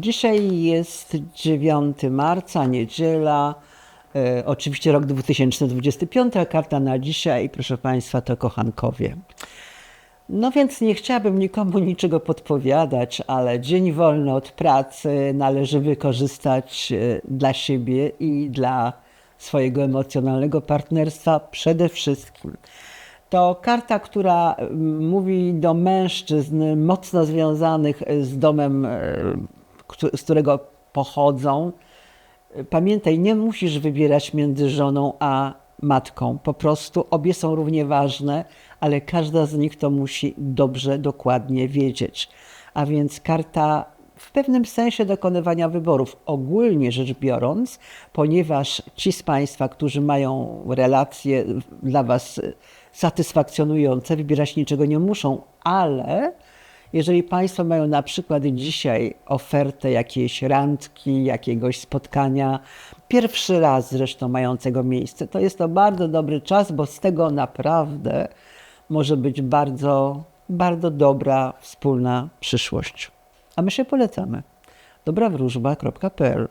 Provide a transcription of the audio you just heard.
Dzisiaj jest 9 marca, niedziela. E, oczywiście rok 2025, a karta na dzisiaj, proszę Państwa, to kochankowie. No więc nie chciałabym nikomu niczego podpowiadać, ale dzień wolny od pracy należy wykorzystać e, dla siebie i dla swojego emocjonalnego partnerstwa przede wszystkim. To karta, która mówi do mężczyzn mocno związanych z domem, e, z którego pochodzą. Pamiętaj, nie musisz wybierać między żoną a matką. Po prostu obie są równie ważne, ale każda z nich to musi dobrze, dokładnie wiedzieć. A więc karta w pewnym sensie dokonywania wyborów. Ogólnie rzecz biorąc, ponieważ ci z Państwa, którzy mają relacje dla Was satysfakcjonujące, wybierać niczego nie muszą, ale jeżeli Państwo mają na przykład dzisiaj ofertę jakiejś randki, jakiegoś spotkania, pierwszy raz zresztą mającego miejsce, to jest to bardzo dobry czas, bo z tego naprawdę może być bardzo, bardzo dobra wspólna przyszłość. A my się polecamy. dobrawróżba.pl